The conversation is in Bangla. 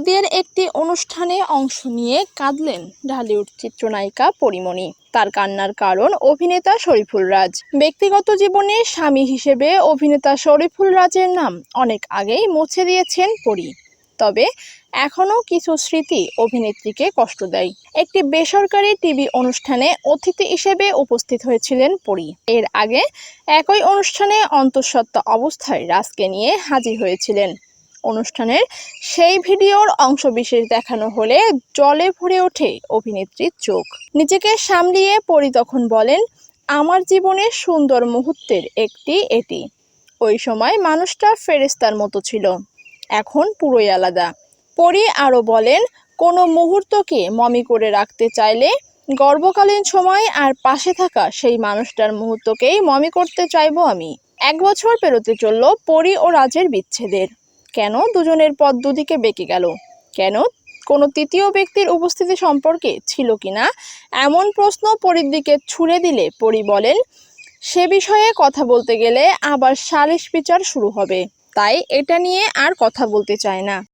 ঈদের একটি অনুষ্ঠানে অংশ নিয়ে কাঁদলেন ঢালিউড চিত্রনায়িকা পরিমণি। তার কান্নার কারণ অভিনেতা শরীফুল রাজ। ব্যক্তিগত জীবনে স্বামী হিসেবে অভিনেতা শরীফুল রাজের নাম অনেক আগেই মুছে দিয়েছেন পরি। তবে এখনও কিছু স্মৃতি অভিনেত্রীকে কষ্ট দেয়। একটি বেসরকারি টিভি অনুষ্ঠানে অতিথি হিসেবে উপস্থিত হয়েছিলেন পরি। এর আগে একই অনুষ্ঠানে অন্তঃসত্ত্বা অবস্থায় রাজকে নিয়ে হাজির হয়েছিলেন। অনুষ্ঠানের সেই ভিডিওর অংশবিশেষ দেখানো হলে জলে ভরে ওঠে অভিনেত্রীর চোখ। নিজেকে সামলিয়ে পরি তখন বলেন, আমার জীবনের সুন্দর মুহূর্তের একটি এটি। ওই সময় মানুষটা ফেরেস্তার মতো ছিল। এখন পুরোই আলাদা। পরি আরও বলেন, কোনো মুহূর্তকে মমি করে রাখতে চাইলে গর্ভকালীন সময় আর পাশে থাকা সেই মানুষটার মুহূর্তকেই মমি করতে চাইব আমি। এক বছর পেরোতে চলল পরি ও রাজের বিচ্ছেদের। কেন দুজনের পথ দুদিকে বেঁকে গেল? কেন কোনো তৃতীয় ব্যক্তির উপস্থিতি সম্পর্কে ছিল কি না? এমন প্রশ্ন পরীর দিকে ছুড়ে দিলে পরী বলেন, সে বিষয়ে কথা বলতে গেলে আবার সালিশ বিচার শুরু হবে। তাই এটা নিয়ে আর কথা বলতে চায় না।